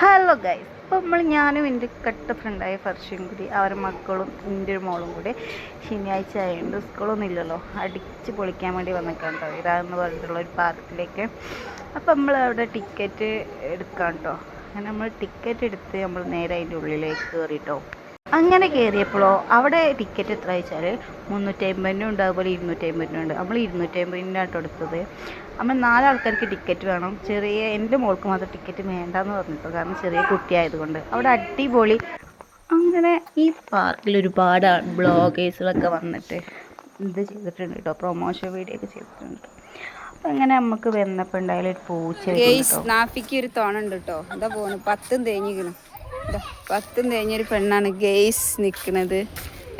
Hello guys അപ്പോൾ നമ്മൾ ഞാനും എന്റെ കട്ട ഫ്രണ്ടായ ഫർഷയും കൂടി അവരുടെ മക്കളും എന്റെ ഒരു മോളും കൂടി ശനിയാഴ്ച ആയതുകൊണ്ട് സ്കൂളൊന്നും ഇല്ലല്ലോ. അടിച്ച് പൊളിക്കാൻ വേണ്ടി വന്നേക്കാം കേട്ടോ ഇതാന്ന് പറഞ്ഞിട്ടുള്ള ഒരു പാർക്കിലേക്ക്. അപ്പോൾ നമ്മൾ അവിടെ ടിക്കറ്റ് എടുക്കാം കേട്ടോ അങ്ങനെ നമ്മൾ ടിക്കറ്റ് എടുത്ത് നമ്മൾ നേരെ അതിന്റെ ഉള്ളിലേക്ക് കയറിട്ടോ അങ്ങനെ കയറിയപ്പോഴോ അവിടെ ടിക്കറ്റ് എത്ര വെച്ചാൽ മുന്നൂറ്റി അമ്പതിനും ഉണ്ട് അതുപോലെ ഇരുന്നൂറ്റി അമ്പതിനും ഉണ്ട്. നമ്മൾ ഇരുന്നൂറ്റി അമ്പതിന്റെ ആട്ടോ എടുത്തത്. നമ്മൾ നാലാൾക്കാർക്ക് ടിക്കറ്റ് വേണം. ചെറിയ എന്റെ മോൾക്ക് മാത്രം ടിക്കറ്റ് വേണ്ടെന്ന് പറഞ്ഞിട്ടോ. കാരണം ചെറിയ കുട്ടിയായതുകൊണ്ട്. അവിടെ അടിപൊളി. അങ്ങനെ ഈ പാർക്കിൽ ഒരുപാട് ബ്ലോഗേഴ്സുകളൊക്കെ വന്നിട്ട് ഇത് ചെയ്തിട്ടുണ്ട് കേട്ടോ പ്രൊമോഷൻ വീഡിയോ ഒക്കെ ചെയ്തിട്ടുണ്ട്. അപ്പം അങ്ങനെ നമുക്ക് വന്നപ്പോൾ ഉണ്ടായാലും ഒരു പൂച്ച നാഫിക്ക് ഒരു തോണുണ്ട് കേട്ടോ എന്താ പോണു? പത്തും തേഞ്ഞിക്കണ് പത്തും തേഞ്ഞൊരു പെണ്ണാണ് ഗെയ്സ് നിൽക്കുന്നത്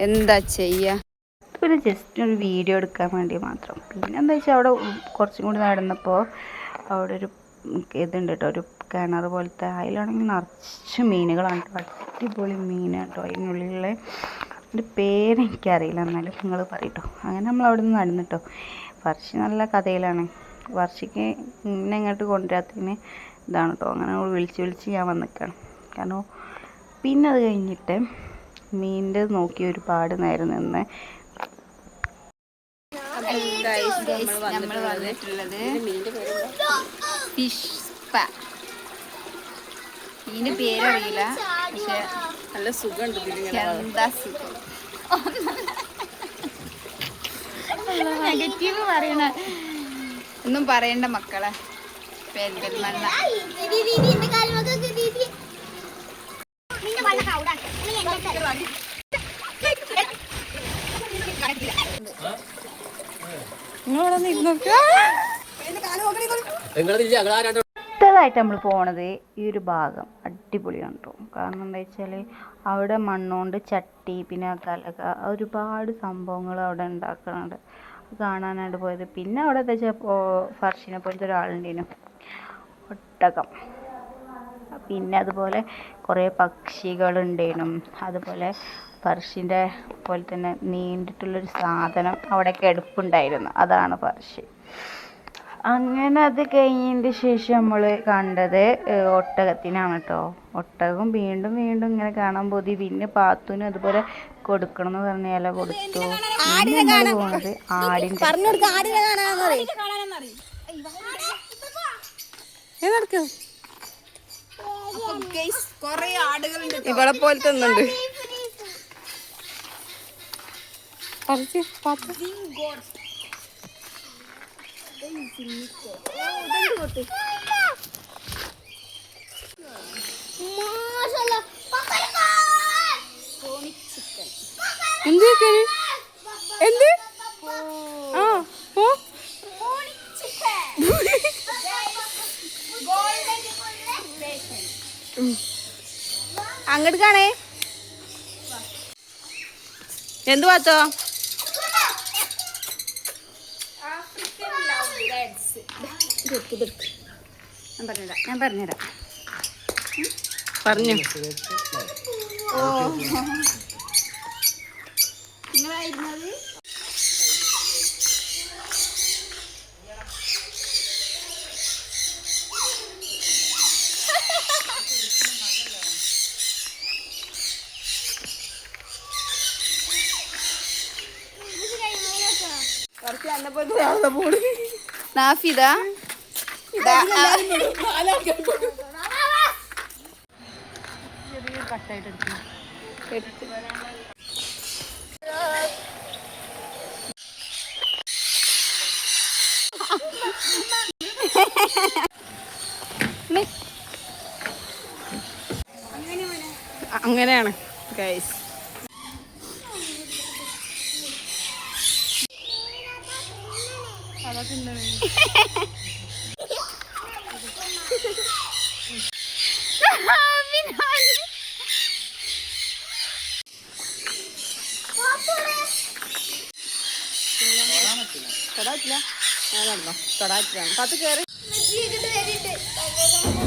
എന്താ ചെയ്യാ? ഒരു ജസ്റ്റ് ഒരു വീഡിയോ എടുക്കാൻ വേണ്ടി മാത്രം. പിന്നെ എന്താ വെച്ചാൽ അവിടെ കുറച്ചും കൂടി നടന്നപ്പോൾ അവിടെ ഒരു ഇതുണ്ട് കേട്ടോ ഒരു കിണർ പോലത്തെ അതിലാണെങ്കിൽ നിറച്ച് മീനുകളാണ് കേട്ടോ അടിപൊളി മീനാണ് കേട്ടോ അതിനുള്ളിലുള്ള ഒരു പേരെനിക്കറിയില്ല എന്നാലും നിങ്ങൾ പറയട്ടോ അങ്ങനെ നമ്മൾ അവിടെ നിന്ന് നടന്നിട്ടോ വർഷി നല്ല കഥയിലാണ്. വർഷിക്ക് ഇങ്ങനെ ഇങ്ങോട്ട് കൊണ്ടുവരാത്തതിന് ഇതാണ് കേട്ടോ അങ്ങനെ വിളിച്ച് വിളിച്ച് ഞാൻ വന്നിക്കാണ് കാരണം പിന്നെ അത് കഴിഞ്ഞിട്ട് മീനിന്റെ നോക്കി ഒരുപാട് നേരം നിന്ന്. നമ്മൾ വന്നിട്ടുള്ളത് ഫിഷ് സ്പാ ഇതിന്റെ പേരറിയില്ല പക്ഷെ നല്ല സുഖമുണ്ട് എന്താ സുഖം? നെഗറ്റീവ് പറയണ ഒന്നും പറയണ്ട മക്കളെ. പെരിന്തൽമണ്ണ അടുത്തതായിട്ട് നമ്മൾ പോണത് ഈ ഒരു ഭാഗം അടിപൊളിയാണ് കേട്ടോ കാരണം എന്താ വെച്ചാൽ അവിടെ മണ്ണുകൊണ്ട് ചട്ടി പിന്നെ കലക ഒരുപാട് സംഭവങ്ങൾ അവിടെ ഉണ്ടാക്കുന്നുണ്ട് കാണാനായിട്ട് പോയത്. പിന്നെ അവിടെ എന്താ വെച്ചാൽ ഫർഷിനെ പോലത്തെ ഒരാളുണ്ടേനു. ഒട്ടകം. പിന്നെ അതുപോലെ കുറേ പക്ഷികളുണ്ടേനും. അതുപോലെ ഫർഷിന്റെ പോലെ തന്നെ നീണ്ടിട്ടുള്ളൊരു സാധനം അവിടെ കിടപ്പുണ്ടായിരുന്നു അതാണ് ഫർഷി അങ്ങനെ അത് കഴിഞ്ഞതിന്റെ ശേഷം നമ്മൾ കണ്ടത് ഒട്ടകത്തിനാണ് കേട്ടോ. ഒട്ടകം വീണ്ടും വീണ്ടും ഇങ്ങനെ കാണാൻ പോതി പിന്നെ പാത്തുനും അതുപോലെ കൊടുക്കണം എന്ന് പറഞ്ഞാല കൊടുത്തു. പിന്നെ പോണത്? ആടിന്റെ കൊറേ ആടുകളുണ്ട് ഇവളെ ഒന്നുണ്ട് എന്ത് കേക്കാന്? എന്ത് ആ ഓ അങ്ങോട്ട് കാണേ. എന്ത് പാത്തോ ഞാൻ പറഞ്ഞുതരാം ഞാൻ ഓ പറഞ്ഞു. നിങ്ങളായിരുന്നത്? നാഫിദ. അങ്ങനെയാണ്. ഗൈസ്. തൊടാറ്റില്ല ഞാൻ നടന്നോ തൊടാറ്റിലാണ് പത്ത് കയറി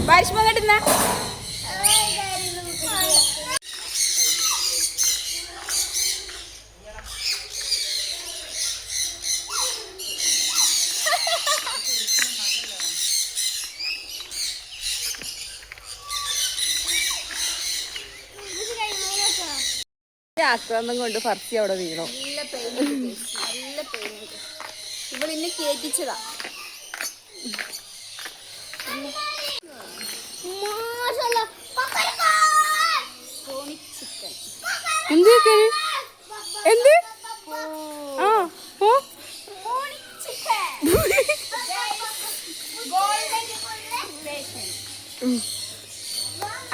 ബാരിഷ്മ കേട്ടുന്ന. ആക്രാന്തം കൊണ്ട് ഫർസി അവിടെ വീണു. നല്ല പെയിൻ നല്ല പെയിൻ ഇവളിന്നെ കേറ്റിച്ചതാ. ചിക്കൻ എന്ത് എന്ത്? ആ പോ.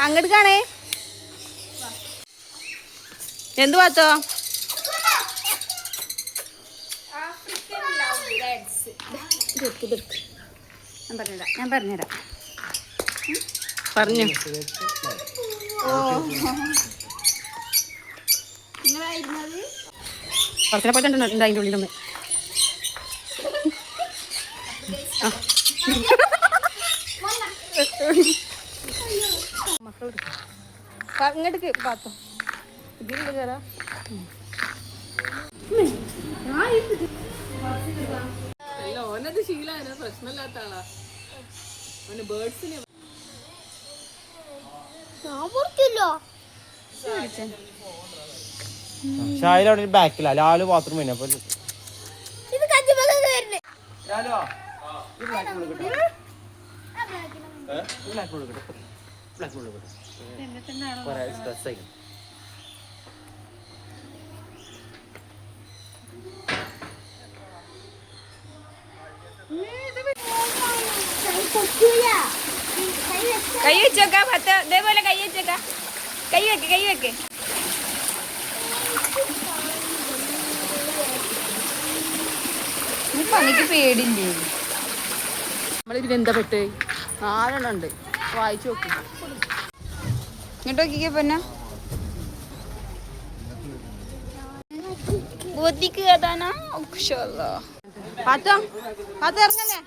അങ്ങോട്ട് കാണേ. എന്ത് പാത്തോ ഞാൻ പറഞ്ഞുതരാം ഞാൻ പറഞ്ഞുതരാം. പറഞ്ഞു. കുറച്ചിനെ പോയിട്ടുണ്ട് അതിന്റെ ഉള്ളിലൊന്ന് ഇങ്ങോട്ട് പാത്തോ. ഇതിലുണ്ട് കയറാ ഓനത് ശീലാണ് പ്രശ്നമില്ലാത്ത ആളാ ഓന് ബേർഡ്സിനെ ഷായിൽ അവിടെ ബാക്കിലാ ലാൽ ബാത്റൂം പിന്നെ അപ്പൊ ലാലോ ബ്ലാക്ക് കൊടുക്കട്ടെ ബ്ലാക്ക് കൊടുക്കട്ടെ ബ്ലാക്ക് കൊടുക്കട്ടെ കുറെ സ്ട്രെസ് ആയി കൈ വെച്ചോക്ക പത്ത് ഇതേപോലെ കൈ വെച്ചേക്ക. കൈ വെക്ക് കൈ വെക്ക്. പണിക്ക് പേടില്ലേ നമ്മളിതിൽ എന്താ പെട്ട് നാലെണ്ണം ഉണ്ട്. വായിച്ചു നോക്കി. ഇങ്ങോട്ട് നോക്കിക്കേ പൊന്ന. ബോധിക്ക് കഥാനാ പാത്തോ പാത്ത ഇറങ്ങല്ലേ?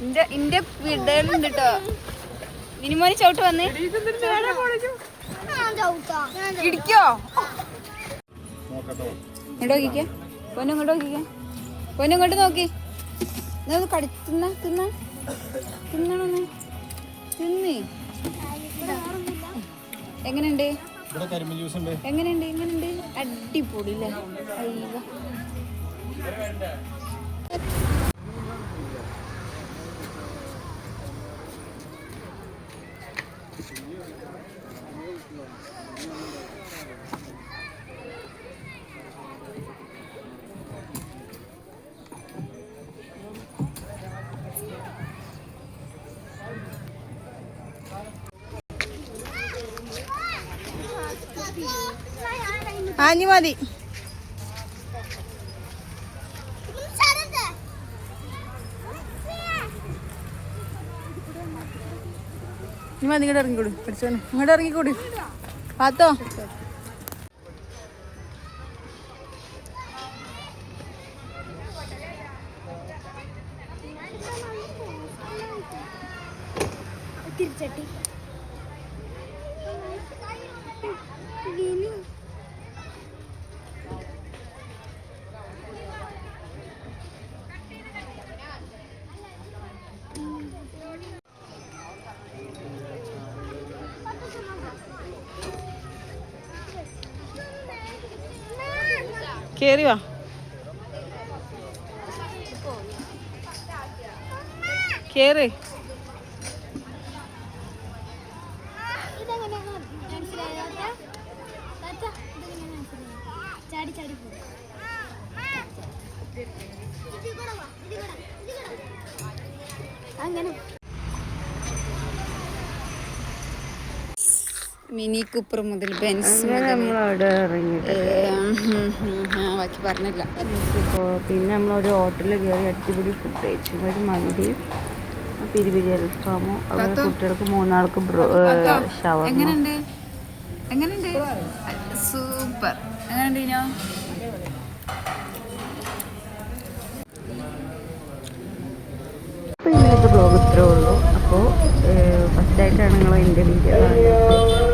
ഇന്റെ ഇന്റെ വീടുണ്ട് കേട്ടോ മിനിമോന് ചവിട്ട് വന്ന്. ഇടിക്കോ? ഇങ്ങോട്ട് നോക്കിക്കേ. പൊന്നു ഇങ്ങോട്ട് നോക്കിക്കേ. പൊന്നു ഇങ്ങോട്ട് നോക്കി. നീ ഒന്ന് കടി തിന്ന തിന്ന. തിന്നണോന്ന് തിന്ന്. എങ്ങനെയുണ്ട്? ഇവിടെ കരിമ്പ് ജ്യൂസ് ഉണ്ട്. എങ്ങനെയുണ്ട് എങ്ങനെയുണ്ട്? അടിപൊളി അല്ലേ അയ്യോ. ആഞ്ഞു മതി. ഇനി മതി ഇങ്ങോട്ട് ഇറങ്ങിക്കൂടി പഠിച്ചോനെ ഇങ്ങോട്ട് ഇറങ്ങിക്കൂടി. പാത്തോ? കേറി വാ. പോകും അങ്ങനെ മിനി കൂപ്പർ മുതൽ ബെൻസ് ബാക്കി പറഞ്ഞില്ല. പിന്നെ നമ്മളൊരു ഹോട്ടലിൽ കയറി അടിപൊളി ഫുഡ് കഴിച്ചു. ഒരു മന്തി പിരിപിരി അൽഫാമോ അവിടെ കുട്ടികൾക്ക് മൂന്നാൾക്ക് ഷവർ എങ്ങനെയുണ്ട്? എങ്ങനെയുണ്ട്? സൂപ്പർ. എങ്ങനെയുണ്ട് ഇനോ? അപ്പോൾ ഇന്നത്തെ ബ്ലോഗ് ഇത്രേ ഉള്ളൂ. അപ്പോൾ ഫസ്റ്റായിട്ടാണ് നിങ്ങൾ എന്റെ വീഡിയോ കാണുന്നത്.